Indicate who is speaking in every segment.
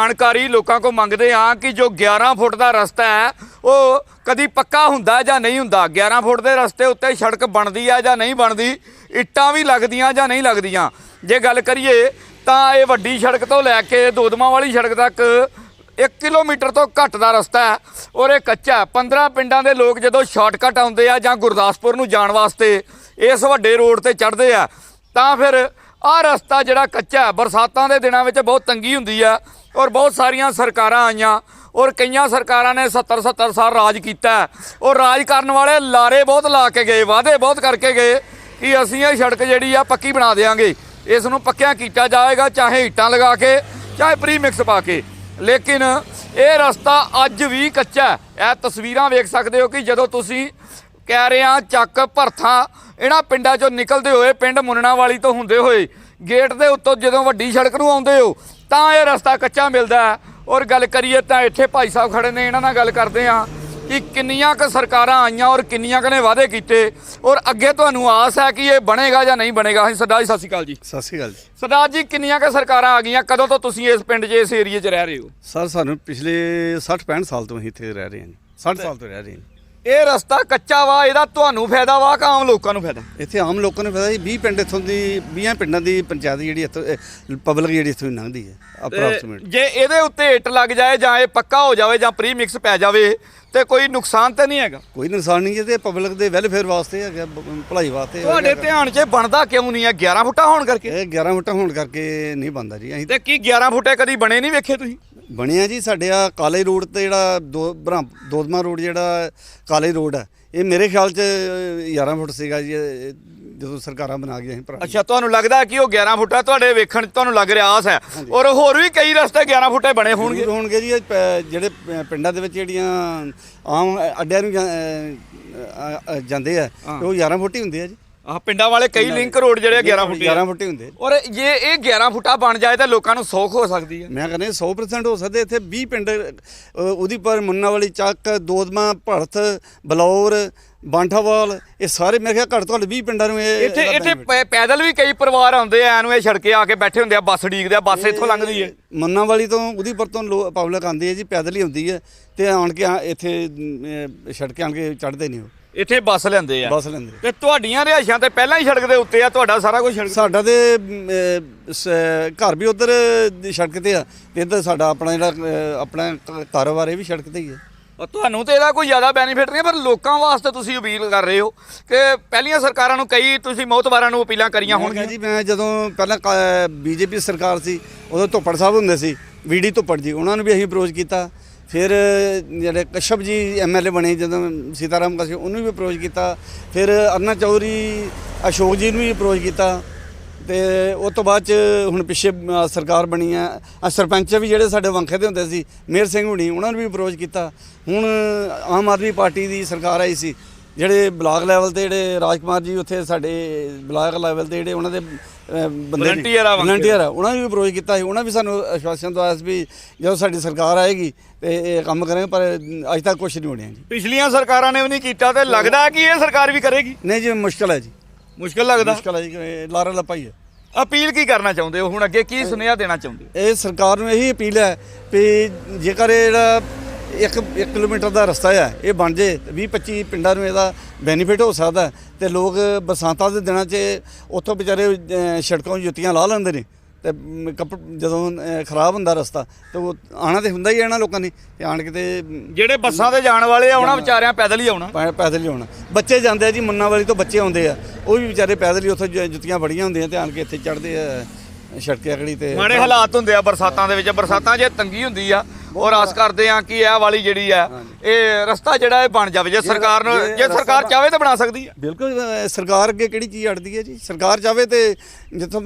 Speaker 1: ਜਾਣਕਾਰੀ ਲੋਕਾਂ ਕੋ ਮੰਗਦੇ ਆ ਕਿ ਜੋ 11 ਫੁੱਟ ਦਾ ਰਸਤਾ ਹੈ, ਉਹ ਕਦੀ ਪੱਕਾ ਹੁੰਦਾ ਜਾਂ ਨਹੀਂ ਹੁੰਦਾ? 11 ਫੁੱਟ ਦੇ ਰਸਤੇ ਉੱਤੇ ਸੜਕ ਬਣਦੀ ਆ ਜਾਂ ਨਹੀਂ ਬਣਦੀ? ਇੱਟਾਂ ਵੀ ਲੱਗਦੀਆਂ ਜਾਂ ਨਹੀਂ ਲੱਗਦੀਆਂ? ਜੇ ਗੱਲ ਕਰੀਏ, ਤਾਂ ਇਹ ਵੱਡੀ ਸੜਕ ਤੋਂ ਲੈ ਕੇ ਦੋਦਮਾ ਵਾਲੀ ਸੜਕ ਤੱਕ 1 ਕਿਲੋਮੀਟਰ ਤੋਂ ਘੱਟ ਦਾ ਰਸਤਾ ਹੈ ਔਰ ਇਹ ਕੱਚਾ ਹੈ। 15 ਪਿੰਡਾਂ ਦੇ ਲੋਕ ਜਦੋਂ ਸ਼ਾਰਟਕਟ ਆਉਂਦੇ ਆ ਜਾਂ ਗੁਰਦਾਸਪੁਰ ਨੂੰ ਜਾਣ ਵਾਸਤੇ ਇਸ ਵੱਡੇ ਰੋਡ ਤੇ ਚੜ੍ਹਦੇ ਆ, ਤਾਂ ਫਿਰ ਆਹ ਰਸਤਾ ਜਿਹੜਾ ਕੱਚਾ ਬਰਸਾਤਾਂ ਦੇ ਦਿਨਾਂ ਵਿੱਚ ਬਹੁਤ ਤੰਗੀ ਹੁੰਦੀ ਆ। ਔਰ ਬਹੁਤ ਸਾਰੀਆਂ ਸਰਕਾਰਾਂ ਆਈਆਂ, ਔਰ ਕਈਆਂ ਸਰਕਾਰਾਂ ਨੇ 70 70 ਸਾਲ ਰਾਜ ਕੀਤਾ ਔਰ ਰਾਜ ਕਰਨ ਵਾਲੇ ਲਾਰੇ ਬਹੁਤ ਲਾ ਕੇ ਗਏ, ਵਾਅਦੇ ਬਹੁਤ ਕਰਕੇ ਗਏ ਕਿ ਅਸੀਂ ਇਹ ਸੜਕ ਜਿਹੜੀ ਆ ਪੱਕੀ ਬਣਾ ਦੇਵਾਂਗੇ ਇਸ ਨੂੰ ਪੱਕਿਆ ਕੀਤਾ ਜਾਏਗਾ, ਚਾਹੇ ਇੱਟਾਂ ਲਗਾ ਕੇ, ਚਾਹੇ ਪ੍ਰੀਮਿਕਸ ਪਾ ਕੇ। ਲੇਕਿਨ ਇਹ ਰਸਤਾ ਅੱਜ ਵੀ ਕੱਚਾ ਹੈ। ਇਹ ਤਸਵੀਰਾਂ ਵੇਖ ਸਕਦੇ ਹੋ ਕਿ ਜਦੋਂ ਤੁਸੀਂ ਕਹਿ ਰਹੇ ਆ ਚੱਕ ਭਰਥਾ, ਇਹਨਾਂ ਪਿੰਡਾਂ ਚੋਂ ਨਿਕਲਦੇ ਹੋਏ, ਪਿੰਡ ਮੁੰਨਣਾ ਵਾਲੀ ਤੋਂ ਹੁੰਦੇ ਹੋਏ, ਗੇਟ ਦੇ ਉੱਤੋਂ ਜਦੋਂ ਵੱਡੀ ਸੜਕ ਨੂੰ ਆਉਂਦੇ ਹੋ ਤਾਂ ਇਹ ਰਸਤਾ ਕੱਚਾ ਮਿਲਦਾ ਔਰ ਗੱਲ ਕਰੀਏ ਤਾਂ ਇੱਥੇ ਭਾਈ ਸਾਹਿਬ ਖੜੇ ਨੇ ਇਹਨਾਂ ਨਾਲ ਗੱਲ ਕਰਦੇ ਆ ਕਿ ਕਿੰਨੀਆਂ ਕੁ ਸਰਕਾਰਾਂ ਆਈਆਂ ਔਰ ਕਿੰਨੀਆਂ ਕੁ ਨੇ ਵਾਅਦੇ ਕੀਤੇ। ਔਰ ਅੱਗੇ ਤੁਹਾਨੂੰ ਆਸ ਹੈ ਕਿ ਇਹ ਬਣੇਗਾ ਜਾਂ ਨਹੀਂ ਬਣੇਗਾ। ਹਾਂਜੀ ਸਰਦਾਰ ਜੀ ਸਤਿ ਸ਼੍ਰੀ ਅਕਾਲ ਜੀ।
Speaker 2: ਸਤਿ ਸ਼੍ਰੀ ਅਕਾਲ ਜੀ।
Speaker 1: ਸਰਦਾਰ ਜੀ ਕਿੰਨੀਆਂ ਕੁ ਸਰਕਾਰਾਂ ਆ ਗਈਆਂ? ਕਦੋਂ ਤੋਂ ਤੁਸੀਂ ਇਸ ਪਿੰਡ 'ਚ ਇਸ ਏਰੀਏ 'ਚ ਰਹਿ ਰਹੇ ਹੋ?
Speaker 2: ਸਰ ਸਾਨੂੰ ਪਿਛਲੇ 60 65 ਸਾਲ ਤੋਂ ਅਸੀਂ ਇੱਥੇ ਰਹਿ ਰਹੇ ਹਾਂ ਜੀ। 60 ਸਾਲ ਤੋਂ ਰਹਿ ਰਹੇ ਹਾਂ
Speaker 1: ਇਹ ਰਸਤਾ ਕੱਚਾ ਵਾ ਇਹਦਾ ਤੁਹਾਨੂੰ ਫਾਇਦਾ ਵਾ ਕਿ ਆਮ ਲੋਕਾਂ ਨੂੰ ਫਾਇਦਾ?
Speaker 2: ਇੱਥੇ ਆਮ ਲੋਕਾਂ ਨੂੰ ਪਤਾ ਜੀ 20 ਪਿੰਡ ਇੱਥੋਂ ਦੀ 20 ਪਿੰਡਾਂ ਦੀ ਪੰਚਾਇਤ ਜਿਹੜੀ ਇੱਥੋਂ ਪਬਲਿਕ ਜਿਹੜੀ ਇੱਥੋਂ ਲੰਘਦੀ ਹੈ ਅਪਰੋਕਸੀਮੇਟ
Speaker 1: ਜੇ ਇਹਦੇ ਉੱਤੇ ਇੱਟ ਲੱਗ ਜਾਏ ਜਾਂ ਇਹ ਪੱਕਾ ਹੋ ਜਾਵੇ ਜਾਂ ਪ੍ਰੀ ਮਿਕਸ ਪੈ ਜਾਵੇ ਤੇ ਕੋਈ ਨੁਕਸਾਨ ਤਾਂ ਨਹੀਂ ਹੈਗਾ?
Speaker 2: ਕੋਈ ਨੁਕਸਾਨ ਨਹੀਂ ਤੇ ਪਬਲਿਕ ਦੇ ਵੈਲਫੇਅਰ ਵਾਸਤੇ ਹੈਗਾ ਭਲਾਈ ਵਾਸਤੇ
Speaker 1: ਤੁਹਾਡੇ ਧਿਆਨ 'ਚ ਬਣਦਾ ਕਿਉਂ ਨਹੀਂ ਹੈ? 11 ਫੁੱਟਾ ਹੋਣ ਕਰਕੇ?
Speaker 2: ਇਹ 11 ਫੁੱਟਾ ਹੋਣ ਕਰਕੇ ਨਹੀਂ ਬੰਦਾ ਜੀ ਅਸੀਂ
Speaker 1: ਤੇ ਕੀ 11 ਫੁੱਟੇ ਕਦੀ ਬਣੇ ਨਹੀਂ ਵੇਖੇ ਤੁਸੀਂ?
Speaker 2: ਬਣਿਆ ਜੀ ਸਾਡੇ ਆ ਕਾਲੇ ਰੋਡ ਤੇ ਜਿਹੜਾ ਦੋ ਦੋਦਮਾ ਰੋਡ ਜਿਹੜਾ ਕਾਲੇ ਰੋਡ ਹੈ ਇਹ ਮੇਰੇ ਖਿਆਲ ਚ 11 ਫੁੱਟ ਸੀਗਾ ਜੀ ਜਦੋਂ ਸਰਕਾਰਾਂ ਬਣਾ ਗਈਆਂ ਸੀ ਭਰਾ।
Speaker 1: ਅੱਛਾ ਤੁਹਾਨੂੰ ਲੱਗਦਾ ਕਿ ਉਹ 11 ਫੁੱਟਾ ਤੁਹਾਡੇ ਵੇਖਣ 'ਚ ਤੁਹਾਨੂੰ ਲੱਗ ਰਿਹਾ ਆਸ ਹੈ। ਔਰ ਹੋਰ ਵੀ ਕਈ ਰਸਤੇ 11 ਫੁੱਟੇ ਬਣੇ ਹੋਣਗੇ।
Speaker 2: ਹੋਣਗੇ ਜੀ ਇਹ ਪ- ਜਿਹੜੇ ਪ- ਪਿੰਡਾਂ ਦੇ ਵਿੱਚ ਜਿਹੜੀਆਂ ਆਮ ਅੱਡਿਆਂ ਨੂੰ ਜਾਂ- ਅ, ਅ, ਜਾਂਦੇ ਆ ਉਹ 11 ਫੁੱਟ ਹੀ ਹੁੰਦੇ ਆ ਜੀ।
Speaker 1: ਆਹ ਪਿੰਡਾਂ ਵਾਲੇ ਕਈ ਲਿੰਕ ਰੋਡ ਜਿਹੜੇ 11 ਫੁੱਟੇ
Speaker 2: 11 ਫੁੱਟ ਹੁੰਦੇ।
Speaker 1: ਔਰ ਜੇ ਇਹ 11 ਫੁੱਟਾ ਬਣ ਜਾਏ ਤਾਂ ਲੋਕਾਂ ਨੂੰ ਸੌਖ ਹੋ ਸਕਦੀ ਹੈ
Speaker 2: ਮੈਂ ਕਹਿੰਦਾ 100% ਹੋ ਸਕਦੇ ਇੱਥੇ 20 ਪਿੰਡ ਉਹਦੀ ਪਰ ਮੁੰਨਾ ਵਾਲੀ ਚੱਕ ਦੋਦਮਾ ਭੜਥ ਬਲੌਰ ਬਾਂਠਾਵਾਲ ਇਹ ਸਾਰੇ ਮੈਂ ਕਿਹਾ ਘੱਟ ਤੋਂ ਘੱਟ 20 ਪਿੰਡਾਂ ਨੂੰ ਇਹ
Speaker 1: ਇੱਥੇ ਪੈਦਲ ਵੀ ਕਈ ਪਰਿਵਾਰ ਆਉਂਦੇ ਆ ਐਨੂੰ ਇਹ ਸੜਕੇ ਆ ਕੇ ਬੈਠੇ ਹੁੰਦੇ ਆ ਬੱਸ ਡੀਕਦੇ ਆ ਬੱਸ ਇੱਥੋਂ ਲੰਘਦੀ ਹੈ
Speaker 2: ਮੰਨਾ ਵਾਲੀ ਤੋਂ ਉਹਦੀ ਪਰ ਤੋਂ ਪਬਲਿਕ ਆਉਂਦੀ ਹੈ ਜੀ ਪੈਦਲ ਹੀ ਹੁੰਦੀ ਹੈ ਤੇ ਆਣ ਕੇ ਆ- ਇੱਥੇ ਸੜਕੇ ਆਣ ਕੇ ਚੜਦੇ ਨਹੀਂ ਉਹ।
Speaker 1: ਇੱਥੇ ਬੱਸ ਲੈਂਦੇ ਆ।
Speaker 2: ਬੱਸ ਲੈਂਦੇ
Speaker 1: ਤੇ ਤੁਹਾਡੀਆਂ ਰਿਹਾਇਸ਼ਾਂ ਤੇ ਪਹਿਲਾਂ ਹੀ ਸੜਕ ਦੇ ਉੱਤੇ ਆ ਤੁਹਾਡਾ ਸਾਰਾ ਕੁਝ ਸੜਕ
Speaker 2: ਸਾਡਾ ਤੇ ਅਮ, ਸ- ਘਰ ਵੀ ਉਧਰ ਸੜਕ ਤੇ ਆ ਤੇ ਇੱਧਰ ਸਾਡਾ ਆਪਣਾ ਜਿਹੜਾ ਆਪਣਾ ਕ- ਕਾਰੋਬਾਰ ਇਹ ਵੀ ਸੜਕ ਤੇ ਹੀ ਹੈ
Speaker 1: ਔਰ ਤੁਹਾਨੂੰ ਤੇ ਇਹਦਾ ਕੋਈ ਜ਼ਿਆਦਾ ਬੈਨੀਫਿਟ ਨਹੀਂ ਹੈ, ਪਰ ਲੋਕਾਂ ਵਾਸਤੇ ਤੁਸੀਂ ਅਪੀਲ ਕਰ ਰਹੇ ਹੋ ਕਿ ਪਹਿਲੀਆਂ ਸਰਕਾਰਾਂ ਨੂੰ ਕਈ ਤੁਸੀਂ ਮੌਤਬਾਰਾਂ ਨੂੰ ਅਪੀਲਾਂ ਕਰੀਆਂ
Speaker 2: ਹੋਣਗੇ
Speaker 1: ਹੋਣਗੀਆਂ।
Speaker 2: ਜੀ ਮੈਂ ਜਦੋਂ ਪਹਿਲਾਂ ਬੀਜੇਪੀ ਸਰਕਾਰ ਸੀ ਉਦੋਂ ਧੁੱਪੜ ਸਾਹਿਬ ਹੁੰਦੇ ਸੀ ਵੀਡੀ ਧੁੱਪੜ ਜੀ ਉਹਨਾਂ ਨੂੰ ਵੀ ਅਸੀਂ ਅਪਰੋਚ ਕੀਤਾ। ਫਿਰ ਜਿਹੜੇ ਕਸ਼ਪ ਜੀ ਐਮਐਲਏ ਬਣੇ ਜਦੋਂ ਸੀਤਾਰਾਮ ਕਸ਼ਪ, ਉਹਨੂੰ ਵੀ ਅਪਰੋਚ ਕੀਤਾ। ਫਿਰ ਅਰਨਾ ਚੌਧਰੀ, ਅਸ਼ੋਕ ਜੀ ਨੂੰ ਵੀ ਅਪਰੋਚ ਕੀਤਾ। ਤੇ ਉਸ ਤੋਂ ਬਾਅਦ ਚ ਹੁਣ ਪਿੱਛੇ ਸਰਕਾਰ ਬਣੀ ਆ। ਸਰਪੰਚ ਵੀ ਜਿਹੜੇ ਸਾਡੇ ਵੰਖੇ ਦੇ ਹੁੰਦੇ ਸੀ ਮੇਰ ਸਿੰਘ ਹੁਣੀ, ਉਹਨਾਂ ਨੂੰ ਵੀ ਅਪਰੋਚ ਕੀਤਾ। ਹੁਣ ਆਮ ਆਦਮੀ ਪਾਰਟੀ ਦੀ ਸਰਕਾਰ ਆਈ ਸੀ। ਜਿਹੜੇ ਬਲਾਕ ਲੈਵਲ ਤੇ ਜਿਹੜੇ ਰਾਜਕੁਮਾਰ ਜੀ, ਉੱਥੇ ਸਾਡੇ ਬਲਾਕ ਲੈਵਲ ਤੇ ਜਿਹੜੇ ਉਹਨਾਂ ਦੇ ਬੰਦੇ
Speaker 1: Volunteer ਆ ਵੰਗੇ।
Speaker 2: ਵਲੰਟੀਅਰ ਆ। ਉਹਨਾਂ ਨੇ ਵੀ ਅਪਰੋਚ ਕੀਤਾ ਸੀ। ਉਹਨਾਂ ਵੀ ਸਾਨੂੰ ਆਸ਼ਵਾਸਨ ਦਵਾਇਆ ਸੀ ਵੀ ਜਦੋਂ ਸਾਡੀ ਸਰਕਾਰ ਆਏਗੀ ਤੇ ਇਹ ਕੰਮ ਕਰਾਂਗੇ ਪਰ ਅੱਜ ਤੱਕ ਕੁਝ ਨਹੀਂ ਬਣਿਆ ਜੀ।
Speaker 1: ਪਿਛਲੀਆਂ ਸਰਕਾਰਾਂ ਨੇ ਵੀ ਨਹੀਂ ਕੀਤਾ ਤੇ ਲੱਗਦਾ ਕਿ ਇਹ ਸਰਕਾਰ ਵੀ ਕਰੇਗੀ?
Speaker 2: ਨਹੀਂ ਜੀ ਮੁਸ਼ਕਲ ਹੈ ਜੀ।
Speaker 1: ਮੁਸ਼ਕਲ ਲੱਗਦਾ?
Speaker 2: ਮੁਸ਼ਕਲ ਹੈ ਜੀ ਕਿ ਲਾਰਾ ਲੱਪਾ ਹੀ ਹੈ।
Speaker 1: ਅਪੀਲ ਕੀ ਕਰਨਾ ਚਾਹੁੰਦੇ ਹੋ? ਹੁਣ ਅੱਗੇ ਕੀ ਸੁਨੇਹਾ ਦੇਣਾ ਚਾਹੁੰਦੇ ਹੋ?
Speaker 2: ਇਹ ਸਰਕਾਰ ਨੂੰ ਇਹੀ ਅਪੀਲ ਹੈ ਵੀ ਜੇਕਰ ਇਹ ਜਿਹੜਾ 1 1 ਕਿਲੋਮੀਟਰ ਦਾ ਰਸਤਾ ਹੈ ਇਹ ਬਣ ਜੇ 20 25 ਪਿੰਡਾਂ ਨੂੰ ਇਹਦਾ ਬੈਨੀਫਿਟ ਹੋ ਸਕਦਾ ਤੇ ਲੋਕ ਬਰਸਾਤਾਂ ਦੇ ਦਿਨਾਂ 'ਚ ਉੱਥੋਂ ਵਿਚਾਰੇ ਸੜਕਾਂ ਜੁੱਤੀਆਂ ਲਾ ਲੈਂਦੇ ਨੇ ਤੇ ਜਦੋਂ ਖਰਾਬ ਹੁੰਦਾ ਰਸਤਾ ਤੇ ਉਹ ਆਣਾ ਤੇ ਹੁੰਦਾ ਹੀ ਇਹਨਾਂ ਲੋਕਾਂ ਨੇ ਤੇ ਆਣ ਕੇ ਤੇ
Speaker 1: ਜਿਹੜੇ ਬੱਸਾਂ ਤੇ ਜਾਣ ਵਾਲੇ ਆ ਉਹਨਾਂ ਵਿਚਾਰਿਆਂ ਪੈਦਲ ਹੀ ਆਉਣਾ।
Speaker 2: ਪੈਦਲ ਹੀ ਆਉਣਾ। ਬੱਚੇ ਜਾਂਦੇ ਆ ਜੀ ਮੁੰਨਾ ਵਾਲੀ ਤੋਂ ਬੱਚੇ ਆਉਂਦੇ ਆ ਉਹ ਵੀ ਵਿਚਾਰੇ ਪੈਦਲ ਹੀ ਉੱਥੋਂ ਜੁੱਤੀਆਂ ਬੜੀਆਂ ਹੁੰਦੀਆਂ ਤੇ ਆਣ ਕੇ ਇੱਥੇ ਚੜਦੇ ਆ ਸੜਕੇ ਅਗੜੀ ਤੇ
Speaker 1: ਮਾੜੇ ਹਾਲਾਤ ਹੁੰਦੇ ਆ ਬਰਸਾਤਾਂ ਦੇ ਵਿੱਚ ਬਰਸਾਤਾਂ 'ਚ ਤੰਗੀ ਹੁੰਦੀ ਆ ਔਰ ਆਸ ਕਰਦੇ ਆ ਕਿ ਇਹ ਵਾਲੀ ਜਿਹੜੀ ਆ ਇਹ ਰਸਤਾ ਜਿਹੜਾ ਇਹ ਬਣ ਜਾਵੇ ਜੇ ਸਰਕਾਰ ਨੂੰ
Speaker 2: ਜੇ
Speaker 1: ਸਰਕਾਰ ਚਾਹਵੇ ਤਾਂ ਬਣਾ ਸਕਦੀ ਆ।
Speaker 2: ਬਿਲਕੁਲ ਸਰਕਾਰ ਅੱਗੇ ਕਿਹੜੀ ਚੀਜ਼ ਅੜਦੀ ਹੈ ਜੀ? ਸਰਕਾਰ ਚਾਵੇ ਤੇ ਜਿੱਥੋਂ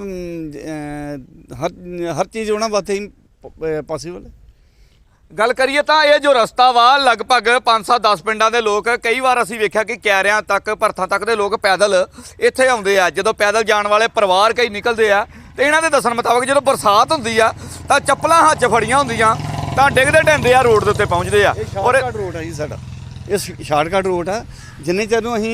Speaker 2: ਹਰ ਹਰ ਚੀਜ਼ ਉਹਨਾਂ ਵਾਸਤੇ ਹੀ ਪੋਸੀਬਲ ਹੈ।
Speaker 1: ਗੱਲ ਕਰੀਏ ਤਾਂ ਇਹ ਜੋ ਰਸਤਾ ਵਾ ਲਗਭਗ 5-7 10 ਪਿੰਡਾਂ ਦੇ ਲੋਕ ਕਈ ਵਾਰ ਅਸੀਂ ਵੇਖਿਆ ਕਿ ਕੈਰਿਆਂ ਤੱਕ ਭਰਥਾਂ ਤੱਕ ਦੇ ਲੋਕ ਪੈਦਲ ਇੱਥੇ ਆਉਂਦੇ ਆ। ਜਦੋਂ ਪੈਦਲ ਜਾਣ ਵਾਲੇ ਪਰਿਵਾਰ ਕਈ ਨਿਕਲਦੇ ਆ ਤੇ ਇਹਨਾਂ ਦੇ ਦੱਸਣ ਮੁਤਾਬਕ ਜਦੋਂ ਬਰਸਾਤ ਹੁੰਦੀ ਆ ਤਾਂ ਚੱਪਲਾਂ ਹੱਥ ਫੜੀਆਂ ਹੁੰਦੀਆਂ। ਤਾਂ ਡਿੱਗਦੇ ਢੰਦੇ ਆ ਰੋਡ ਦੇ ਉੱਤੇ ਪਹੁੰਚਦੇ ਆ। ਔਰ
Speaker 2: ਰੋਡ ਹੈ ਜੀ ਸਾਡਾ। ਇਹ ਸ਼ਾਰਟਕਟ ਰੂਟ ਆ। ਜਿੰਨੇ ਚਿਰ ਨੂੰ ਅਸੀਂ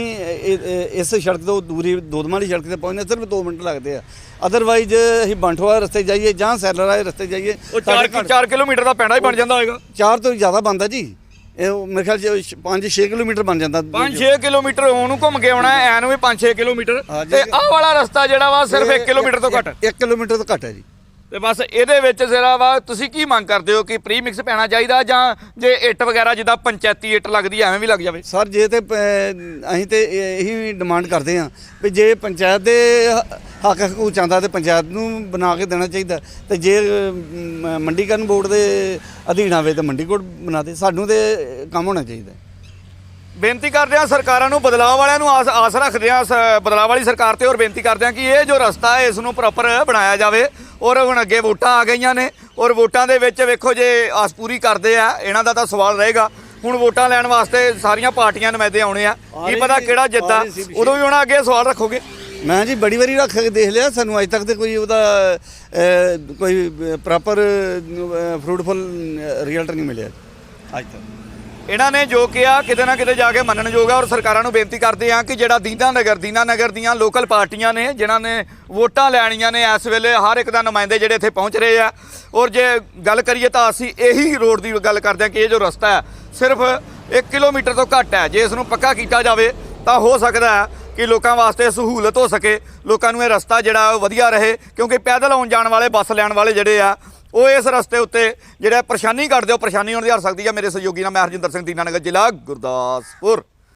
Speaker 2: ਇਸ ਸੜਕ ਤੋਂ ਦੂਰੀ ਦੋਦਮਾਲੀ ਸੜਕ ਤੇ ਪਹੁੰਚਦੇ ਸਿਰਫ 2 ਮਿੰਟ ਲੱਗਦੇ ਆ। ਅਦਰਵਾਈਜ਼ ਅਸੀਂ ਬੰਠਵਾ ਰਸਤੇ ਜਾਈਏ ਜਾਂ ਸੈਲਰ ਵਾਲੇ ਰਸਤੇ ਜਾਈਏ
Speaker 1: ਉਹ 4 4 ਕਿਲੋਮੀਟਰ ਦਾ ਪੈਂਡਾ ਹੀ ਬਣ ਜਾਂਦਾ ਹੋਏਗਾ।
Speaker 2: ਚਾਰ ਤੋਂ ਜ਼ਿਆਦਾ ਬੰਦਾ ਜੀ। ਇਹ ਮੇਰੇ ਖਿਆਲ ਚ 5-6 ਕਿਲੋਮੀਟਰ ਬਣ ਜਾਂਦਾ।
Speaker 1: 5-6 ਕਿਲੋਮੀਟਰ ਉਹਨੂੰ ਘੁੰਮ ਕੇ ਆਉਣਾ ਐ ਨੂੰ ਵੀ 5-6 ਕਿਲੋਮੀਟਰ। ਤੇ ਆਹ ਵਾਲਾ ਰਸਤਾ ਜਿਹੜਾ ਵਾ ਸਿਰਫ 1 ਕਿਲੋਮੀਟਰ ਤੋਂ ਘੱਟ।
Speaker 2: 1 ਕਿਲੋਮੀਟਰ ਤੋਂ ਘੱਟ ਹੈ ਜੀ।
Speaker 1: ਤੇ ਬਸ ਇਹਦੇ ਵਿੱਚ ਜ਼ਰਾ ਵਾ ਤੁਸੀਂ ਕੀ ਮੰਗ ਕਰਦੇ ਹੋ ਕਿ ਪ੍ਰੀ ਮਿਕਸ ਪੈਣਾ ਚਾਹੀਦਾ ਜਾਂ ਜੇ ਇੱਟ ਵਗੈਰਾ ਜਿੱਦਾਂ ਪੰਚਾਇਤੀ ਇੱਟ ਲੱਗਦੀ ਐ, ਐਵੇਂ ਵੀ ਲੱਗ ਜਾਵੇ?
Speaker 2: ਸਰ ਜੇ ਤੇ ਪ- ਅਸੀਂ ਤੇ ਇਹ- ਇਹੀ ਡਿਮਾਂਡ ਕਰਦੇ ਹਾਂ ਵੀ ਜੇ ਪੰਚਾਇਤ ਦੇ ਹ- ਹੱਕ ਹਕੂਕ ਚਾਹੁੰਦਾ ਤੇ ਪੰਚਾਇਤ ਨੂੰ ਬਣਾ ਕੇ ਦੇਣਾ ਚਾਹੀਦਾ ਤੇ ਜੇ ਮ, ਮੰਡੀਕਰਨ ਬੋਰਡ ਦੇ ਅਧੀਨ ਆਵੇ ਤਾਂ ਮੰਡੀ ਕੋਡ ਬਣਾ ਦੇ ਸਾਨੂੰ ਤੇ ਕੰਮ ਹੋਣਾ ਚਾਹੀਦਾ।
Speaker 1: ਬੇਨਤੀ ਕਰਦੇ ਆ ਸਰਕਾਰਾਂ ਨੂੰ ਬਦਲਾਅ ਵਾਲਿਆਂ ਨੂੰ ਆਸ ਆਸ ਰੱਖਦੇ ਆ ਬਦਲਾਅ ਵਾਲੀ ਸਰਕਾਰ ਤੇ ਔਰ ਬੇਨਤੀ ਕਰਦੇ ਆ ਕਿ ਇਹ ਜੋ ਰਸਤਾ ਹੈ ਇਸ ਨੂੰ ਪ੍ਰੋਪਰ ਬਣਾਇਆ ਜਾਵੇ ਔਰ ਹੁਣ ਅੱਗੇ ਵੋਟਾਂ ਆ ਗਈਆਂ ਨੇ ਔਰ ਵੋਟਾਂ ਦੇ ਵਿੱਚ ਵੇਖੋ ਜੇ ਆਸ ਪੂਰੀ ਕਰਦੇ ਆ ਇਹਨਾਂ ਦਾ ਤਾਂ ਸਵਾਲ ਰਹੇਗਾ। ਹੁਣ ਵੋਟਾਂ ਲੈਣ ਵਾਸਤੇ ਸਾਰੀਆਂ ਪਾਰਟੀਆਂ ਨੁਮਾਇੰਦੇ ਆਉਣੇ ਆ ਕੀ ਪਤਾ ਕਿਹੜਾ
Speaker 2: ਆ
Speaker 1: ਜਿੱਤਾ
Speaker 2: ਰਹੇ ਸੀ ਪਿੱਛੇ।
Speaker 1: ਉਦੋਂ ਵੀ ਹੁਣ ਅੱਗੇ ਸਵਾਲ ਰੱਖੋਗੇ?
Speaker 2: ਮੈਂ ਜੀ ਬੜੀ ਵਾਰੀ ਰੱਖ ਕੇ ਦੇਖ ਲਿਆ ਸਾਨੂੰ ਅਜੇ ਤੱਕ ਤੇ ਕੋਈ ਉਹਦਾ ਕੋਈ ਪ੍ਰੋਪਰ ਫਰੂਟਫੁਲ ਰਿਜ਼ਲਟ ਨਹੀਂ ਮਿਲਿਆ। ਅੱਜ ਤੱਕ।
Speaker 1: ਇਹਨਾਂ ਨੇ ਜੋ ਕਿਹਾ, ਕਿਤੇ ਨਾ ਕਿਤੇ ਜਾ ਕੇ ਮੰਨਣਯੋਗ ਆ ਔਰ ਸਰਕਾਰਾਂ ਨੂੰ ਬੇਨਤੀ ਕਰਦੇ ਆ ਕਿ ਜਿਹੜਾ ਦੀਨਾ ਨਗਰ ਦੀਨਾ ਨਗਰ ਦੀਆਂ ਲੋਕਲ ਪਾਰਟੀਆਂ ਨੇ, ਜਿਨ੍ਹਾਂ ਨੇ ਵੋਟਾਂ ਲੈਣੀਆਂ ਨੇ ਇਸ ਵੇਲੇ, ਹਰ ਇੱਕ ਦਾ ਨੁਮਾਇੰਦੇ ਜਿਹੜੇ ਇੱਥੇ ਪਹੁੰਚ ਰਹੇ ਆ। ਔਰ ਜੇ ਗੱਲ ਕਰੀਏ ਤਾਂ ਅਸੀਂ ਇਹੀ ਰੋਡ ਦੀ ਗੱਲ ਕਰਦੇ ਆ ਕਿ ਇਹ ਜੋ ਰਸਤਾ ਹੈ, ਸਿਰਫ 1 ਕਿਲੋਮੀਟਰ ਤੋਂ ਘੱਟ ਹੈ। ਜੇ ਇਸ ਨੂੰ ਪੱਕਾ ਕੀਤਾ ਜਾਵੇ, ਤਾਂ ਹੋ ਸਕਦਾ ਹੈ ਕਿ ਲੋਕਾਂ ਵਾਸਤੇ ਸਹੂਲਤ ਹੋ ਸਕੇ। ਲੋਕਾਂ ਨੂੰ ਇਹ ਰਸਤਾ ਜਿਹੜਾ ਉਹ ਵਧੀਆ ਰਹੇ, ਕਿਉਂਕਿ ਪੈਦਲ ਆਉਣ ਜਾਣ ਵਾਲੇ, ਬੱਸ ਲੈਣ ਵਾਲੇ ਜਿਹੜੇ ਆ ਉਹ ਇਸ ਰਸਤੇ ਉੱਤੇ ਜਿਹੜਾ ਪਰੇਸ਼ਾਨੀ ਕੱਢਦੇ ਹੋ, ਪਰੇਸ਼ਾਨੀ ਹੋਣ ਦੀ ਹਰ ਸਕਦੀ ਹੈ ਮੇਰੇ ਸਹਿਯੋਗੀ ਨਾਲ ਮੈਂ ਹਰਜਿੰਦਰ ਸਿੰਘ ਦੀਨਾਨਗਰ ਜ਼ਿਲ੍ਹਾ ਗੁਰਦਾਸਪੁਰ।